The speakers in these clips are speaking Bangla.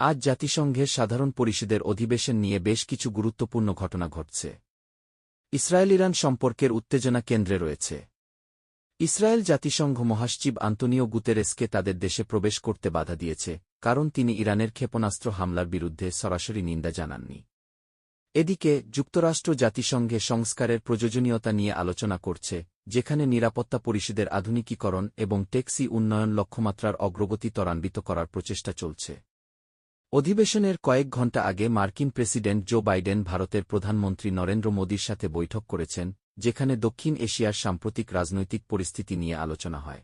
আজ জাতিসংঘের সাধারণ পরিষদের অধিবেশন নিয়ে বেশ কিছু গুরুত্বপূর্ণ ঘটনা ঘটছে। ইসরায়েল ইরান সম্পর্কের উত্তেজনা কেন্দ্রে রয়েছে। ইসরায়েল জাতিসংঘ মহাসচিব আন্তনিও গুতেরেসকে তাদের দেশে প্রবেশ করতে বাধা দিয়েছে, কারণ তিনি ইরানের ক্ষেপণাস্ত্র হামলার বিরুদ্ধে সরাসরি নিন্দা জানাননি। এদিকে, যুক্তরাষ্ট্র জাতিসংঘে সংস্কারের প্রয়োজনীয়তা নিয়ে আলোচনা করছে, যেখানে নিরাপত্তা পরিষদের আধুনিকীকরণ এবং টেক্সি উন্নয়ন লক্ষ্যমাত্রার অগ্রগতি ত্বরান্বিত করার প্রচেষ্টা চলছে। অধিবেশনের কয়েক ঘণ্টা আগে মার্কিন প্রেসিডেন্ট জো বাইডেন ভারতের প্রধানমন্ত্রী নরেন্দ্র মোদীর সাথে বৈঠক করেছেন, যেখানে দক্ষিণ এশিয়ার সাম্প্রতিক রাজনৈতিক পরিস্থিতি নিয়ে আলোচনা হয়।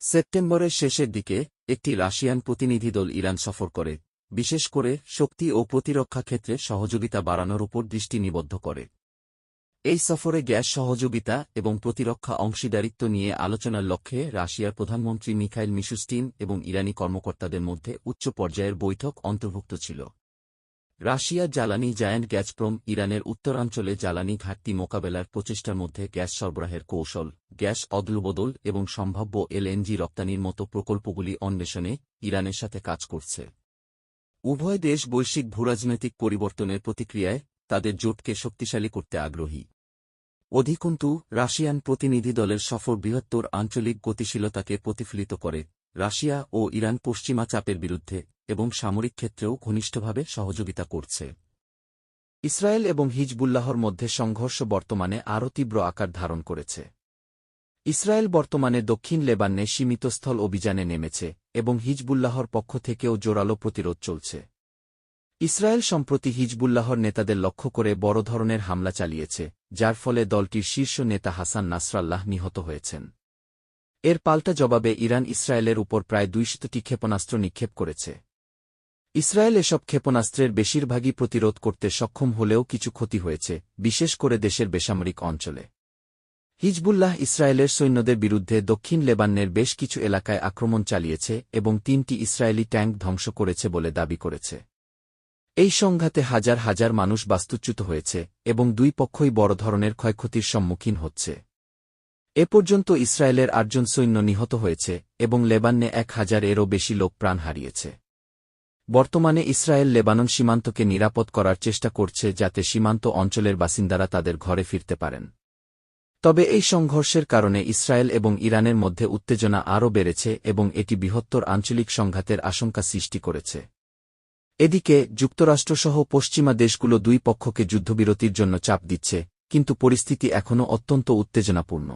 সেপ্টেম্বরের শেষের দিকে একটি রাশিয়ান প্রতিনিধি দল ইরান সফর করে, বিশেষ করে শক্তি ও প্রতিরক্ষা ক্ষেত্রে সহযোগিতা বাড়ানোর উপর দৃষ্টি নিবদ্ধ করে। এই সফরে গ্যাস সহযোগিতা এবং প্রতিরক্ষা অংশীদারিত্ব নিয়ে আলোচনার লক্ষ্যে রাশিয়ার প্রধানমন্ত্রী মিখাইল মিশুস্টিন এবং ইরানি কর্মকর্তাদের মধ্যে উচ্চ পর্যায়ের বৈঠক অন্তর্ভুক্ত ছিল। রাশিয়া জ্বালানি জায়ান্ট গ্যাসপ্রম ইরানের উত্তরাঞ্চলে জ্বালানি ঘাটতি মোকাবেলার প্রচেষ্টার মধ্যে গ্যাস সরবরাহের কৌশল, গ্যাস অদলবদল এবং সম্ভাব্য এলএনজি রপ্তানির মতো প্রকল্পগুলি অন্বেষণে ইরানের সাথে কাজ করছে। উভয় দেশ বৈশ্বিক ভূরাজনৈতিক পরিবর্তনের প্রতিক্রিয়ায় তাদের জোটকে শক্তিশালী করতে আগ্রহী। অধিকন্তু, রাশিয়ান প্রতিনিধি দলের সফর বৃহত্তর আঞ্চলিক গতিশীলতাকে প্রতিফলিত করে, রাশিয়া ও ইরান পশ্চিমা চাপের বিরুদ্ধে এবং সামরিক ক্ষেত্রেও ঘনিষ্ঠভাবে সহযোগিতা করছে। ইসরায়েল এবং হিজবুল্লাহর মধ্যে সংঘর্ষ বর্তমানে আরও তীব্র আকার ধারণ করেছে। ইসরায়েল বর্তমানে দক্ষিণ লেবাননে সীমিত স্থল অভিযানে নেমেছে এবং হিজবুল্লাহর পক্ষ থেকেও জোরালো প্রতিরোধ চলছে। ইসরায়েল সম্প্রতি হিজবুল্লাহর নেতাদের লক্ষ্য করে বড় ধরনের হামলা চালিয়েছে যার ফলে দলটির শীর্ষ নেতা হাসান নাসরাল্লাহ নিহত হয়েছেন। এর পাল্টা জবাবে ইরান ইসরায়েলের উপর প্রায় দুইশতটি ক্ষেপণাস্ত্র নিক্ষেপ করেছে। ইসরায়েল এসব ক্ষেপণাস্ত্রের বেশিরভাগই প্রতিরোধ করতে সক্ষম হলেও কিছু ক্ষতি হয়েছে, বিশেষ করে দেশের বেসামরিক অঞ্চলে। হিজবুল্লাহ ইসরায়েলের সৈন্যদের বিরুদ্ধে দক্ষিণ লেবাননের বেশ কিছু এলাকায় আক্রমণ চালিয়েছে এবং তিনটি ইসরায়েলি ট্যাঙ্ক ধ্বংস করেছে বলে দাবি করেছে। এই সংঘাতে হাজার হাজার মানুষ বাস্তুচ্যুত হয়েছে এবং দুই পক্ষই বড় ধরনের ক্ষয়ক্ষতির সম্মুখীন হচ্ছে। এ পর্যন্ত ইসরায়েলের আটজন সৈন্য নিহত হয়েছে এবং লেবাননে এক হাজার এরও বেশি লোক প্রাণ হারিয়েছে। বর্তমানে ইসরায়েল লেবানন সীমান্তকে নিরাপদ করার চেষ্টা করছে যাতে সীমান্ত অঞ্চলের বাসিন্দারা তাদের ঘরে ফিরতে পারেন। তবে এই সংঘর্ষের কারণে ইসরায়েল এবং ইরানের মধ্যে উত্তেজনা আরও বেড়েছে এবং এটি বৃহত্তর আঞ্চলিক সংঘাতের আশঙ্কা সৃষ্টি করেছে। এদিকে, যুক্তরাষ্ট্রসহ পশ্চিমা দেশগুলো দুই পক্ষকে যুদ্ধবিরতির জন্য চাপ দিচ্ছে, কিন্তু পরিস্থিতি এখনও অত্যন্ত উত্তেজনাপূর্ণ।